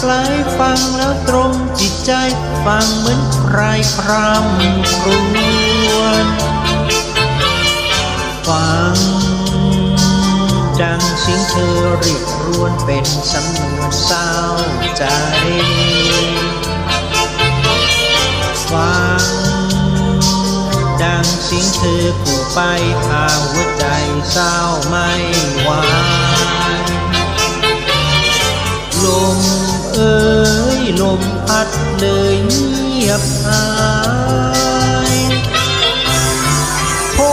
ไกลฟังแล้วตรงจิตใจฟังเหมือนใครครำครวญฟังดังเสียงเธอเรียกรวนเป็นสำนวนเศร้าใจฟังดังเสียงเธอผู้ไปพาหัวใจเศร้าไม่ มพัดเลยเงียบหายโอ้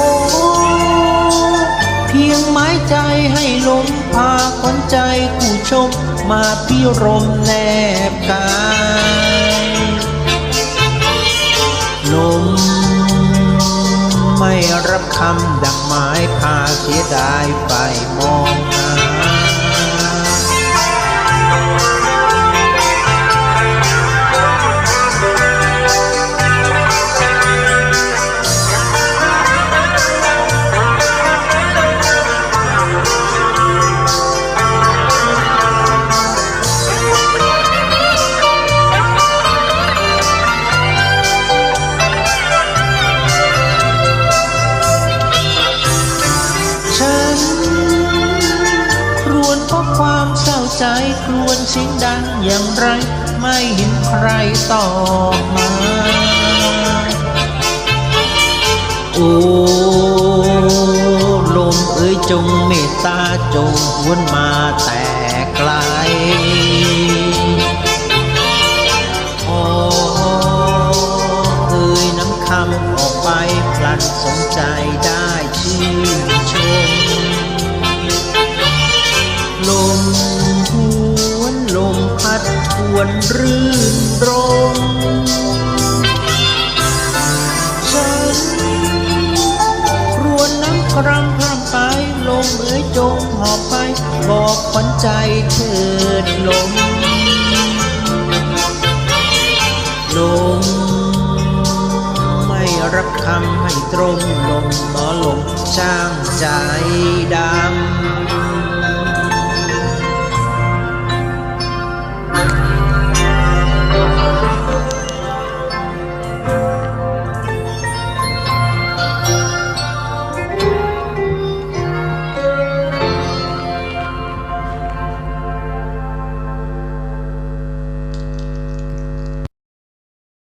เพียงไม้ใจให้ลมพาขวัญใจผู้ชมมาพิรมแนบกายลมไม่รับคำดังหมายพาเสียดายไปมองหา ความเศร้าใจครวญเสียงดังอย่างไร ไม่เห็นใครตอบมา โอ้ลมเอ้ยจงเมตตาจงหวนมาแต่ไกลโอ้เอ่ยน้ำคำออกไปพลันสนใจได้ชื่น นรื่นรมฉันครวญน้ำครำพร่ำไปลมเอ๋ยจงหอบไป บอกขวัญใจเถิดลมลมไม่รับคำให้ตรงลมหมอลมช่างใจดำ